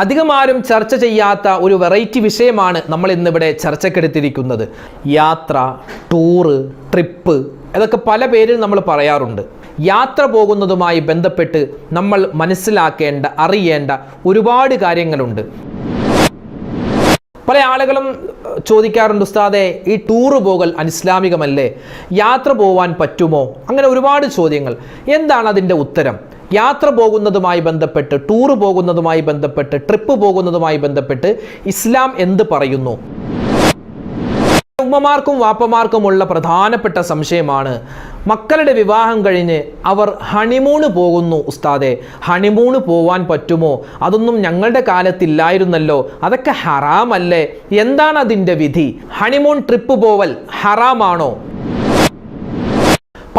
അധികമാരും ചർച്ച ചെയ്യാത്ത ഒരു വെറൈറ്റി വിഷയമാണ് നമ്മൾ ഇന്നിവിടെ ചർച്ചക്കെടുത്തിരിക്കുന്നത് യാത്ര ടൂറ് ട്രിപ്പ് ഇതൊക്കെ പല പേരിൽ നമ്മൾ പറയാറുണ്ട്. യാത്ര പോകുന്നതുമായി ബന്ധപ്പെട്ട് നമ്മൾ മനസ്സിലാക്കേണ്ട അറിയേണ്ട ഒരുപാട് കാര്യങ്ങളുണ്ട്. പല ആളുകളും ചോദിക്കാറുണ്ട് ഉസ്താദെ ഈ ടൂറ് പോകൽ അനിസ്ലാമികമല്ലേ? യാത്ര പോവാൻ പറ്റുമോ? അങ്ങനെ ഒരുപാട് ചോദ്യങ്ങൾ. എന്താണ് അതിന്റെ ഉത്തരം? യാത്ര പോകുന്നതുമായി ബന്ധപ്പെട്ട് ടൂർ പോകുന്നതുമായി ബന്ധപ്പെട്ട് ട്രിപ്പ് പോകുന്നതുമായി ബന്ധപ്പെട്ട് ഇസ്ലാം എന്ത് പറയുന്നു? ഉമ്മമാർക്കും വാപ്പമാർക്കുമുള്ള പ്രധാനപ്പെട്ട സംശയമാണ് മക്കളുടെ വിവാഹം കഴിഞ്ഞ് അവർ ഹണിമൂണ് പോകുന്നു ഉസ്താദെ. ഹണിമൂണ് പോവാൻ പറ്റുമോ? അതൊന്നും ഞങ്ങളുടെ കാലത്തില്ലായിരുന്നല്ലോ. അതൊക്കെ ഹറാമല്ലേ? എന്താണ് അതിന്റെ വിധി? ഹണിമൂൺ ട്രിപ്പ് പോവൽ ഹറാമാണോ?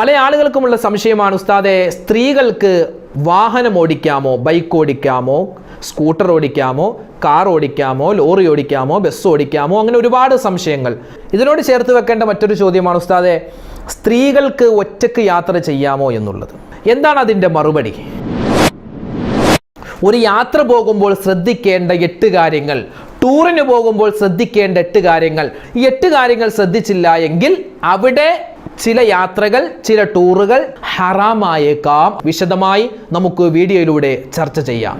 പല ആളുകൾക്കുമുള്ള സംശയമാണ് ഉസ്താദെ സ്ത്രീകൾക്ക് വാഹനം ഓടിക്കാമോ ബൈക്ക് ഓടിക്കാമോ സ്കൂട്ടർ ഓടിക്കാമോ കാർ ഓടിക്കാമോ ലോറി ഓടിക്കാമോ ബസ് ഓടിക്കാമോ അങ്ങനെ ഒരുപാട് സംശയങ്ങൾ. ഇതിനോട് ചേർത്ത് വെക്കേണ്ട മറ്റൊരു ചോദ്യമാണ് ഉസ്താദെ സ്ത്രീകൾക്ക് ഒറ്റയ്ക്ക് യാത്ര ചെയ്യാമോ എന്നുള്ളത്? എന്താണ് അതിന്റെ മറുപടി? ഒരു യാത്ര പോകുമ്പോൾ ശ്രദ്ധിക്കേണ്ട എട്ട് കാര്യങ്ങൾ. ടൂറിന് പോകുമ്പോൾ ശ്രദ്ധിക്കേണ്ട എട്ട് കാര്യങ്ങൾ. ഈ എട്ട് കാര്യങ്ങൾ ശ്രദ്ധിച്ചില്ല എങ്കിൽ അവിടെ ചില യാത്രകൾ ചില ടൂറുകൾ ഹറാമായേക്കാം. വിശദമായി നമുക്ക് വീഡിയോയിലൂടെ ചർച്ച ചെയ്യാം.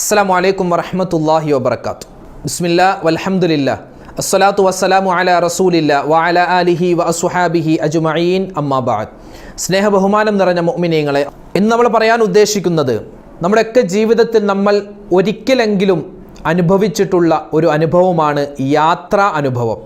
അസ്സാം വലൈക്കും വറഹമത്തല്ലാഹി വബർക്കാത്തു ബിസ്മില്ല വലഹമുല്ല അസ്സലാത്തു വസ്സലാമു അല റസൂലില്ല വഅല ആലിഹി വ അസുഹാബിഹി അജുമീൻ അമ്മാബാദ് സ്നേഹ ബഹുമാനം നിറഞ്ഞ മുഅ്മിനീങ്ങളെ ഇന്ന് നമ്മൾ പറയാൻ ഉദ്ദേശിക്കുന്നത് നമ്മുടെയൊക്കെ ജീവിതത്തിൽ നമ്മൾ ഒരിക്കലെങ്കിലും അനുഭവിച്ചിട്ടുള്ള ഒരു അനുഭവമാണ് യാത്ര അനുഭവം.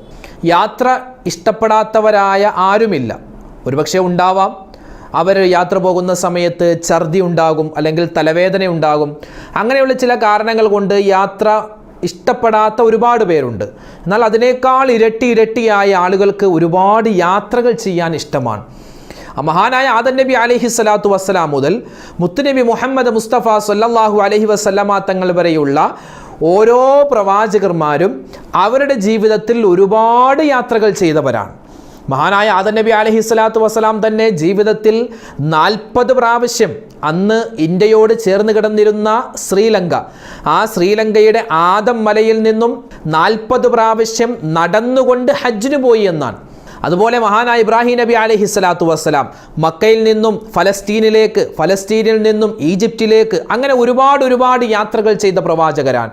യാത്ര ഇഷ്ടപ്പെടാത്തവരായ ആരുമില്ല. ഒരുപക്ഷെ ഉണ്ടാവാം. അവർ യാത്ര പോകുന്ന സമയത്ത് ഛർദി ഉണ്ടാകും അല്ലെങ്കിൽ തലവേദന ഉണ്ടാകും. അങ്ങനെയുള്ള ചില കാരണങ്ങൾ കൊണ്ട് യാത്ര ഇഷ്ടപ്പെടാത്ത ഒരുപാട് പേരുണ്ട്. എന്നാൽ അതിനേക്കാൾ ഇരട്ടി ഇരട്ടിയായ ആളുകൾക്ക് ഒരുപാട് യാത്രകൾ ചെയ്യാൻ ഇഷ്ടമാണ്. മഹാനായ ആദൻ നബി അലഹി സ്വലാത്തു വസ്സലാം മുതൽ മുത്തുനബി മുഹമ്മദ് മുസ്തഫ സല്ലല്ലാഹു അലഹി വസ്ലമാ തങ്ങൾ വരെയുള്ള ഓരോ പ്രവാചകന്മാരും അവരുടെ ജീവിതത്തിൽ ഒരുപാട് യാത്രകൾ ചെയ്തവരാണ്. മഹാനായ ആദൻ നബി അലഹി സ്വലാത്തു വസ്സലാം തന്നെ ജീവിതത്തിൽ നാൽപ്പത് പ്രാവശ്യം അന്ന് ഇന്ത്യയോട് ചേർന്ന് കിടന്നിരുന്ന ശ്രീലങ്ക. ആ ശ്രീലങ്കയുടെ ആദം മലയിൽ നിന്നും നാൽപ്പത് പ്രാവശ്യം നടന്നുകൊണ്ട് ഹജ്ജിന് പോയി എന്നാണ്. അതുപോലെ മഹാനായ ഇബ്രാഹിം നബി അലഹി സ്വലാത്തു വസ്സലാം മക്കയിൽ നിന്നും ഫലസ്തീനിലേക്ക് ഫലസ്തീനിൽ നിന്നും ഈജിപ്തിലേക്ക് അങ്ങനെ ഒരുപാട് ഒരുപാട് യാത്രകൾ ചെയ്ത പ്രവാചകരാണ്.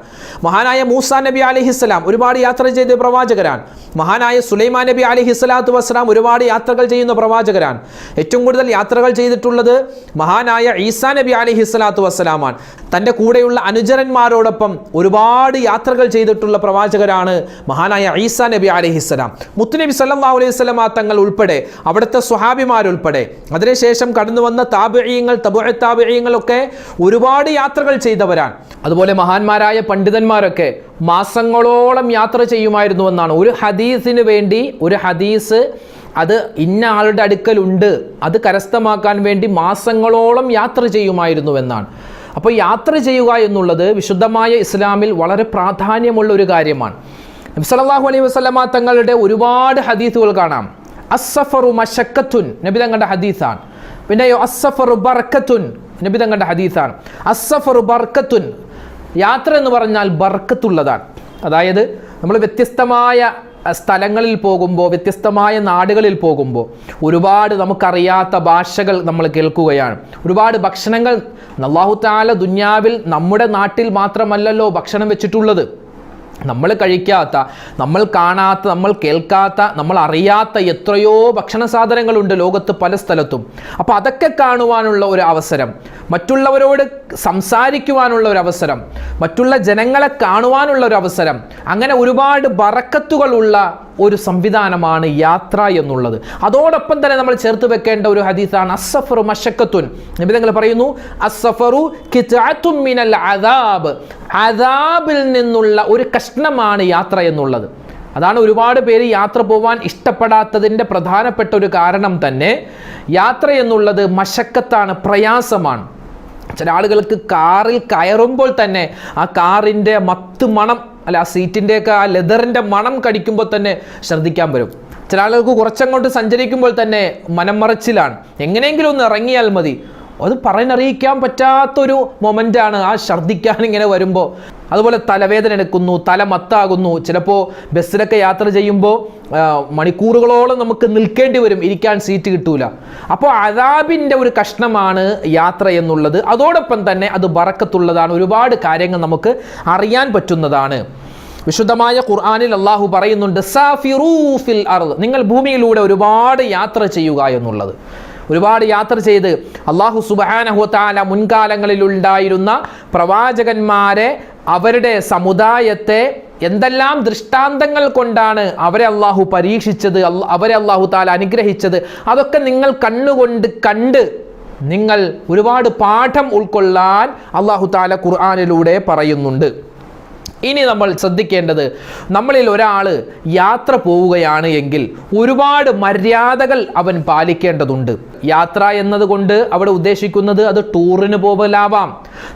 മഹാനായ മൂസ നബി അലഹിസ്സലാം ഒരുപാട് യാത്ര ചെയ്ത പ്രവാചകരാണ്. മഹാനായ സുലൈമാൻ നബി അലഹി സ്വലാത്തു വസ്സലാം ഒരുപാട് യാത്രകൾ ചെയ്യുന്ന പ്രവാചകരാണ്. ഏറ്റവും കൂടുതൽ യാത്രകൾ ചെയ്തിട്ടുള്ളത് മഹാനായ ഈസാ നബി അലഹി സ്വലാത്തു വസ്സലാമാണ്. തന്റെ കൂടെയുള്ള അനുചരന്മാരോടൊപ്പം ഒരുപാട് യാത്രകൾ ചെയ്തിട്ടുള്ള പ്രവാചകരാണ് മഹാനായ ഈസാ നബി അലഹിസ്സലാം മുത്തുനബി സല്ലാ അലൈഹി വസല്ലമ തങ്ങൾ ഉൾപ്പെടെ അവിടുത്തെ സ്വഹാബിമാരുൾപ്പെടെ. അതിനുശേഷം കടന്നു വന്ന താപിഴയങ്ങൾ തബുഴ താപിഴയങ്ങളൊക്കെ ഒരുപാട് യാത്രകൾ ചെയ്തവരാണ്. അതുപോലെ മഹാന്മാരായ പണ്ഡിതന്മാരൊക്കെ മാസങ്ങളോളം യാത്ര ചെയ്യുമായിരുന്നു എന്നാണ്. ഒരു ഹദീസിന് വേണ്ടി ഒരു ഹദീസ് അത് ഇന്ന ആളുടെ അടുക്കലുണ്ട് അത് കരസ്ഥമാക്കാൻ വേണ്ടി മാസങ്ങളോളം യാത്ര ചെയ്യുമായിരുന്നു എന്നാണ്. അപ്പോൾ യാത്ര ചെയ്യുക എന്നുള്ളത് വിശുദ്ധമായ ഇസ്ലാമിൽ വളരെ പ്രാധാന്യമുള്ള ഒരു കാര്യമാണ്. നബി സല്ലല്ലാഹു അലൈഹി വസല്ലമ തങ്ങളുടെ ഒരുപാട് ഹദീസുകൾ കാണാം. അസ്സഫറു മഷക്കത്തുൻ നബി തങ്ങളുടെ ഹദീസാണ്. പിന്നെയോ അസഫറു ബർക്കത്തുൻ. നബി തങ്ങളുടെ ഹദീസാണ്. അസ്സഫറു ബർക്കത്തുൻ. യാത്ര എന്ന് പറഞ്ഞാൽ ബർക്കത്തുള്ളതാണ്. അതായത് നമ്മൾ വ്യത്യസ്തമായ സ്ഥലങ്ങളിൽ പോകുമ്പോൾ വ്യത്യസ്തമായ നാടുകളിൽ പോകുമ്പോൾ ഒരുപാട് നമുക്കറിയാത്ത ഭാഷകൾ നമ്മൾ കേൾക്കുകയാണ്. ഒരുപാട് ഭക്ഷണങ്ങൾ താല ദുന്യാവിൽ നമ്മുടെ നാട്ടിൽ മാത്രമല്ലല്ലോ ഭക്ഷണം വെച്ചിട്ടുള്ളത്. നമ്മൾ കഴിക്കാത്ത നമ്മൾ കാണാത്ത നമ്മൾ കേൾക്കാത്ത നമ്മൾ അറിയാത്ത എത്രയോ ഭക്ഷണ സാധനങ്ങളുണ്ട് ലോകത്ത് പല സ്ഥലത്തും. അപ്പോൾ അതൊക്കെ കാണുവാനുള്ള ഒരു അവസരം മറ്റുള്ളവരോട് സംസാരിക്കുവാനുള്ള ഒരു അവസരം മറ്റുള്ള ജനങ്ങളെ കാണുവാനുള്ള ഒരു അവസരം അങ്ങനെ ഒരുപാട് ബറക്കത്തുകളുള്ള ഒരു സംവിധാനമാണ് യാത്ര എന്നുള്ളത്. അതോടൊപ്പം തന്നെ നമ്മൾ ചേർത്ത് വെക്കേണ്ട ഒരു ഹദീസാണ് അസഫറു മഷക്കത്തുൻ നിബിധങ്ങൾ പറയുന്നു അസഫറു മിനൽ അദാബ്. അദാബിൽ നിന്നുള്ള ഒരു കഷ്ണമാണ് യാത്ര എന്നുള്ളത്. അതാണ് ഒരുപാട് പേര് യാത്ര പോവാൻ ഇഷ്ടപ്പെടാത്തതിന്റെ പ്രധാനപ്പെട്ട ഒരു കാരണം തന്നെ യാത്ര എന്നുള്ളത് മഷക്കത്താണ് പ്രയാസമാണ്. ചില ആളുകൾക്ക് കാറിൽ കയറുമ്പോൾ തന്നെ ആ കാറിന്റെ മത്ത് മണം അല്ല ആ സീറ്റിന്റെയൊക്കെ ആ ലെതറിന്റെ മണം കടിക്കുമ്പോൾ തന്നെ ശ്രദ്ധിക്കാൻ വരും. ചില ആളുകൾക്ക് കുറച്ചങ്ങോട്ട് സഞ്ചരിക്കുമ്പോൾ തന്നെ മനംമറച്ചിലാണ് എങ്ങനെയെങ്കിലും ഒന്ന് ഇറങ്ങിയാൽ മതി. അത് പറഞ്ഞറിയിക്കാൻ പറ്റാത്തൊരു മൊമെന്റാണ് ആ ഛർദ്ദിക്കാൻ ഇങ്ങനെ വരുമ്പോൾ അതുപോലെ തലവേദന എടുക്കുന്നു തല മത്താകുന്നു. ചിലപ്പോൾ ബസ്സിലൊക്കെ യാത്ര ചെയ്യുമ്പോൾ മണിക്കൂറുകളോളം നമുക്ക് നിൽക്കേണ്ടി വരും ഇരിക്കാൻ സീറ്റ് കിട്ടൂല. അപ്പോൾ അതാബിന്റെ ഒരു കഷ്ണമാണ് യാത്ര എന്നുള്ളത്. അതോടൊപ്പം തന്നെ അത് വറക്കത്തുള്ളതാണ് ഒരുപാട് കാര്യങ്ങൾ നമുക്ക് അറിയാൻ പറ്റുന്നതാണ്. വിശുദ്ധമായ ഖുർആാനിൽ അള്ളാഹു പറയുന്നുണ്ട് സാഫിറൂഫിൽ അർദ്. നിങ്ങൾ ഭൂമിയിലൂടെ ഒരുപാട് യാത്ര ചെയ്യുക എന്നുള്ളത്. ഒരുപാട് യാത്ര ചെയ്ത് അള്ളാഹു സുബാനഹുത്താല മുൻകാലങ്ങളിൽ ഉണ്ടായിരുന്ന പ്രവാചകന്മാരെ അവരുടെ സമുദായത്തെ എന്തെല്ലാം ദൃഷ്ടാന്തങ്ങൾ കൊണ്ടാണ് അവരെ അള്ളാഹു പരീക്ഷിച്ചത് അവരെ അള്ളാഹു താല അനുഗ്രഹിച്ചത് അതൊക്കെ നിങ്ങൾ കണ്ണുകൊണ്ട് കണ്ട് നിങ്ങൾ ഒരുപാട് പാഠം ഉൾക്കൊള്ളാൻ അള്ളാഹു താല ഖുർആാനിലൂടെ പറയുന്നുണ്ട്. ഇനി നമ്മൾ ശ്രദ്ധിക്കേണ്ടത് നമ്മളിൽ ഒരാൾ യാത്ര പോവുകയാണ് എങ്കിൽ ഒരുപാട് മര്യാദകൾ അവൻ പാലിക്കേണ്ടതുണ്ട്. യാത്ര എന്നതുകൊണ്ട് അവിടെ ഉദ്ദേശിക്കുന്നത് അത് ടൂറിന് പോകലാവാം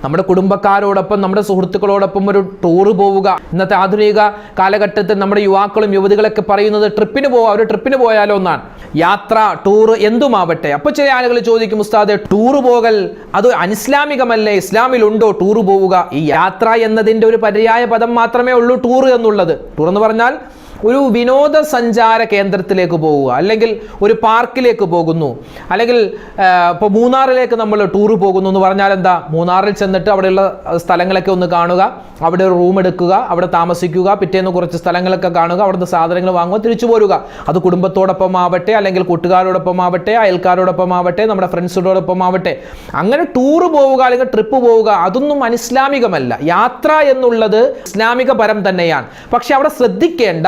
നമ്മുടെ കുടുംബക്കാരോടൊപ്പം നമ്മുടെ സുഹൃത്തുക്കളോടൊപ്പം ഒരു ടൂർ പോവുക. ഇന്നത്തെ ആധുനിക കാലഘട്ടത്തിൽ നമ്മുടെ യുവാക്കളും യുവതികളൊക്കെ പറയുന്നത് ട്രിപ്പിന് പോവാം ഒരു ട്രിപ്പിന് പോയാലോ എന്നാണ്. യാത്ര ടൂർ എന്തുമാവട്ടെ? അപ്പോൾ ചില ആളുകൾ ചോദിക്കും ഉസ്താദ് ടൂർ പോകൽ അത് അനിസ്ലാമികമല്ലേ? ഇസ്ലാമിലുണ്ടോ ടൂർ പോവുക? ഈ യാത്ര എന്നതിന്റെ ഒരു പര്യായ പദം മാത്രമേ ഉള്ളൂ ടൂർ എന്നുള്ളത്. ടൂർ എന്ന് പറഞ്ഞാൽ ഒരു വിനോദസഞ്ചാര കേന്ദ്രത്തിലേക്ക് പോവുക അല്ലെങ്കിൽ ഒരു പാർക്കിലേക്ക് പോകുന്നു അല്ലെങ്കിൽ ഇപ്പോൾ മൂന്നാറിലേക്ക് നമ്മൾ ടൂർ പോകുന്നു എന്ന് പറഞ്ഞാൽ എന്താ? മൂന്നാറിൽ ചെന്നിട്ട് അവിടെയുള്ള സ്ഥലങ്ങളൊക്കെ ഒന്ന് കാണുക അവിടെ ഒരു റൂം എടുക്കുക അവിടെ താമസിക്കുക പിറ്റേന്ന് കുറച്ച് സ്ഥലങ്ങളൊക്കെ കാണുക അവിടുത്തെ സാധനങ്ങൾ വാങ്ങുക തിരിച്ചു പോരുക. അത് കുടുംബത്തോടൊപ്പം ആവട്ടെ അല്ലെങ്കിൽ കൂട്ടുകാരോടൊപ്പം ആവട്ടെ അയൽക്കാരോടൊപ്പം ആവട്ടെ നമ്മുടെ ഫ്രണ്ട്സിനോടൊപ്പം ആവട്ടെ. അങ്ങനെ ടൂർ പോവുക അല്ലെങ്കിൽ ട്രിപ്പ് പോവുക അതൊന്നും അനിസ്ലാമികമല്ല. യാത്ര എന്നുള്ളത് ഇസ്ലാമിക പരം തന്നെയാണ്. പക്ഷെ അവിടെ ശ്രദ്ധിക്കേണ്ട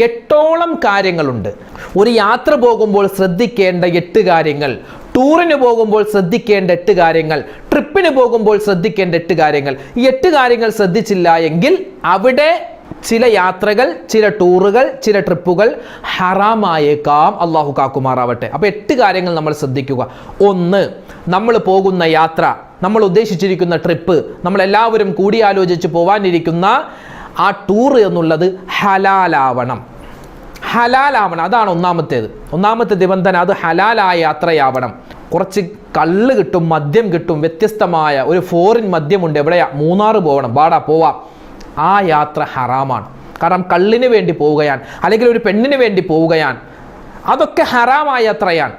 എട്ടോളം കാര്യങ്ങളുണ്ട്. ഒരു യാത്ര പോകുമ്പോൾ ശ്രദ്ധിക്കേണ്ട എട്ട് കാര്യങ്ങൾ ടൂറിന് പോകുമ്പോൾ ശ്രദ്ധിക്കേണ്ട എട്ട് കാര്യങ്ങൾ ട്രിപ്പിന് പോകുമ്പോൾ ശ്രദ്ധിക്കേണ്ട എട്ട് കാര്യങ്ങൾ. ഈ എട്ട് കാര്യങ്ങൾ ശ്രദ്ധിച്ചില്ല എങ്കിൽ അവിടെ ചില യാത്രകൾ ചില ടൂറുകൾ ചില ട്രിപ്പുകൾ ഹറാമായേക്കാം. അള്ളാഹു കാക്കുമാറാവട്ടെ. അപ്പോൾ എട്ട് കാര്യങ്ങൾ നമ്മൾ ശ്രദ്ധിക്കുക. ഒന്ന് നമ്മൾ പോകുന്ന യാത്ര നമ്മൾ ഉദ്ദേശിച്ചിരിക്കുന്ന ട്രിപ്പ് നമ്മൾ എല്ലാവരും കൂടിയാലോചിച്ച് പോവാനിരിക്കുന്ന ആ ടൂർ എന്നുള്ളത് ഹലാലാവണം. ഹലാലാവണം അതാണ് ഒന്നാമത്തേത്. ഒന്നാമത്തെ നിബന്ധന അത് ഹലാലായ യാത്രയാവണം. കുറച്ച് കള്ള് കിട്ടും മദ്യം കിട്ടും വ്യത്യസ്തമായ ഒരു ഫോറിൻ മദ്യമുണ്ട് എവിടെയാ? മൂന്നാറ് പോകണം ബാടാ പോവാം. ആ യാത്ര ഹറാമാണ്. കാരണം കള്ളിന് വേണ്ടി പോവുകയാണ് അല്ലെങ്കിൽ ഒരു പെണ്ണിന് വേണ്ടി പോവുകയാണ്. അതൊക്കെ ഹറാമായ യാത്രയാണ്.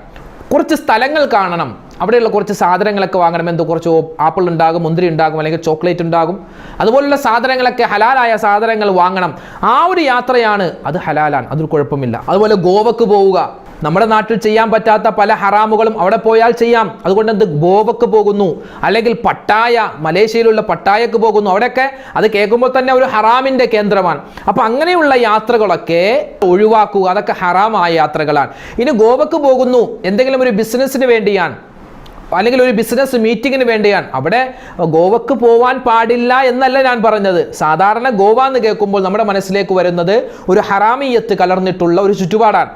കുറച്ച് സ്ഥലങ്ങൾ കാണണം. അവിടെയുള്ള കുറച്ച് സാധനങ്ങളൊക്കെ വാങ്ങണം. എന്തോ കുറച്ച് ആപ്പിൾ ഉണ്ടാകും മുന്തിരി ഉണ്ടാകും അല്ലെങ്കിൽ ചോക്ലേറ്റ് ഉണ്ടാകും. അതുപോലുള്ള സാധനങ്ങളൊക്കെ ഹലാലായ സാധനങ്ങൾ വാങ്ങണം. ആ ഒരു യാത്രയാണ് അത് ഹലാലാണ് അതൊരു കുഴപ്പമില്ല. അതുപോലെ ഗോവക്ക് പോവുക. നമ്മുടെ നാട്ടിൽ ചെയ്യാൻ പറ്റാത്ത പല ഹറാമുകളും അവിടെ പോയാൽ ചെയ്യാം. അതുകൊണ്ട് എന്ത് ഗോവക്ക് പോകുന്നു? അല്ലെങ്കിൽ പട്ടായ മലേഷ്യയിലുള്ള പട്ടായക്ക് പോകുന്നു. അവിടെയൊക്കെ അത് കേൾക്കുമ്പോൾ തന്നെ ഒരു ഹറാമിന്റെ കേന്ദ്രമാണ്. അപ്പോൾ അങ്ങനെയുള്ള യാത്രകളൊക്കെ ഒഴിവാക്കുക. അതൊക്കെ ഹറാമായ യാത്രകളാണ്. ഇനി ഗോവക്ക് പോകുന്നു. എന്തെങ്കിലും ഒരു ബിസിനസ്സിന് വേണ്ടിയാണ്. അല്ലെങ്കിൽ ഒരു ബിസിനസ് മീറ്റിങ്ങിന് വേണ്ടിയാണ്. അവിടെ ഗോവക്ക് പോവാൻ പാടില്ല എന്നല്ല ഞാൻ പറഞ്ഞത്. സാധാരണ ഗോവ എന്ന് കേൾക്കുമ്പോൾ നമ്മുടെ മനസ്സിലേക്ക് വരുന്നത് ഒരു ഹറാമിയത്ത് കലർന്നിട്ടുള്ള ഒരു ചുറ്റുപാടാണ്.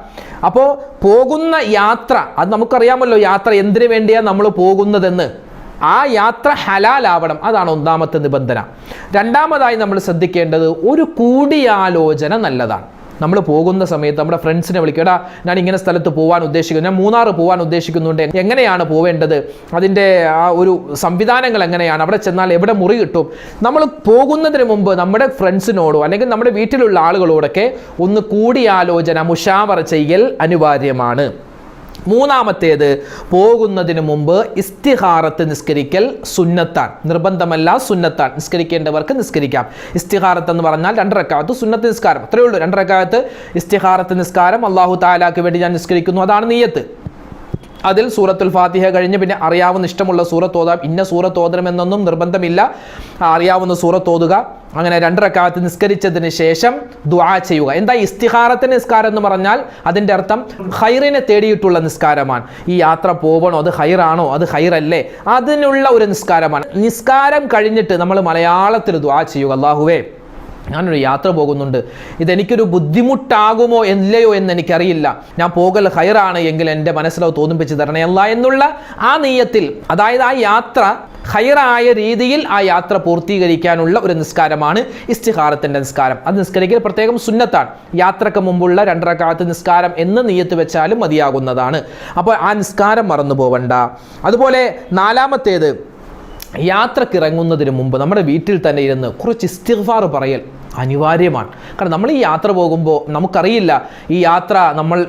അപ്പോൾ പോകുന്ന യാത്ര അത് നമുക്കറിയാമല്ലോ യാത്ര എന്തിനു വേണ്ടിയാണ് നമ്മൾ പോകുന്നതെന്ന്. ആ യാത്ര ഹലാലാവണം അതാണ് ഒന്നാമത്തെ നിബന്ധന. രണ്ടാമതായി നമ്മൾ ശ്രദ്ധിക്കേണ്ടത് ഒരു കൂടിയാലോചന നല്ലതാണ്. നമ്മൾ പോകുന്ന സമയത്ത് നമ്മുടെ ഫ്രണ്ട്സിനെ വിളിക്കുക എടാ ഞാൻ ഇങ്ങനെ സ്ഥലത്ത് പോകാൻ ഉദ്ദേശിക്കുന്നു ഞാൻ മൂന്നാർ പോകാൻ ഉദ്ദേശിക്കുന്നുണ്ട് എങ്ങനെയാണ് പോവേണ്ടത്? അതിന്റെ ആ ഒരു സംവിധാനങ്ങൾ എങ്ങനെയാണ്? അവിടെ ചെന്നാൽ എവിടെ മുറി കിട്ടും? നമ്മൾ പോകുന്നതിന് മുമ്പ് നമ്മുടെ ഫ്രണ്ട്സിനോടോ അല്ലെങ്കിൽ നമ്മുടെ വീട്ടിലുള്ള ആളുകളോടൊക്കെ ഒന്ന് കൂടിയാലോചന മുഷാവറ ചെയ്യൽ അനിവാര്യമാണ്. മൂന്നാമത്തേത് പോകുന്നതിന് മുമ്പ് ഇസ്തിഹാറത്ത് നിസ്കരിക്കൽ സുന്നത്താൻ നിർബന്ധമല്ല സുന്നത്താൻ നിസ്കരിക്കേണ്ടവർക്ക് നിസ്കരിക്കാം. ഇസ്തിഹാറത്ത് എന്ന് പറഞ്ഞാൽ രണ്ടരക്കാലത്ത് സുന്നത്ത് നിസ്കാരം. അത്രയേ ഉള്ളൂ. രണ്ടരക്കാലത്ത് ഇസ്തിഹാറത്ത് നിസ്കാരം അള്ളാഹു താലാക്ക് വേണ്ടി ഞാൻ നിസ്കരിക്കുന്നു. അതാണ് നീയത്ത്. അതിൽ സൂറത്തുൽ ഫാത്തിഹ കഴിഞ്ഞ് പിന്നെ അറിയാവുന്ന ഇഷ്ടമുള്ള സൂറത്ത് ഓതാം. ഇന്ന സൂറത്ത് ഓതണമെന്നൊന്നും നിർബന്ധമില്ല. അറിയാവുന്ന സൂറത്ത് ഓതുക. അങ്ങനെ രണ്ടരക്കാലത്ത് നിസ്കരിച്ചതിന് ശേഷം ദുആ ചെയ്യുക. എന്താ ഇസ്തിഹാരത്തിന് നിസ്കാരം എന്ന് പറഞ്ഞാൽ? അതിന്റെ അർത്ഥം ഹൈറിനെ തേടിയിട്ടുള്ള നിസ്കാരമാണ്. ഈ യാത്ര പോകണോ അത് ഹൈറാണോ അത് ഹൈറല്ലേ അതിനുള്ള ഒരു നിസ്കാരമാണ്. നിസ്കാരം കഴിഞ്ഞിട്ട് നമ്മൾ മലയാളത്തിൽ ദുആ ചെയ്യുക. അള്ളാഹുവേ ഞാനൊരു യാത്ര പോകുന്നുണ്ട്. ഇതെനിക്കൊരു ബുദ്ധിമുട്ടാകുമോ ഇല്ലയോ എന്ന് എനിക്കറിയില്ല. ഞാൻ പോകൽ ഹയറാണ് എങ്കിൽ എന്റെ മനസ്സിലോ തോന്നിപ്പിച്ച് തരണേ അല്ല എന്നുള്ള ആ നീയത്തിൽ അതായത് ആ യാത്ര ഹയറായ രീതിയിൽ ആ യാത്ര പൂർത്തീകരിക്കാനുള്ള ഒരു നിസ്കാരമാണ് ഇസ്തിഹാറത്തിന്റെ നിസ്കാരം. അത് നിസ്കരിക്കൽ പ്രത്യേകം സുന്നത്താണ്. യാത്രയ്ക്ക് മുമ്പുള്ള രണ്ടരക്കാലത്ത് നിസ്കാരം എന്ന് നീയത്ത് വെച്ചാലും മതിയാകുന്നതാണ്. അപ്പോൾ ആ നിസ്കാരം മറന്നു പോവണ്ട അതുപോലെ നാലാമത്തേത് യാത്രക്കിറങ്ങുന്നതിന് മുമ്പ് നമ്മുടെ വീട്ടിൽ തന്നെ ഇരുന്ന് കുറച്ച് ഇസ്തിഗ്ഫാർ പറയൽ അനിവാര്യമാണ്. കാരണം നമ്മൾ ഈ യാത്ര പോകുമ്പോൾ നമുക്കറിയില്ല ഈ യാത്ര നമ്മൾ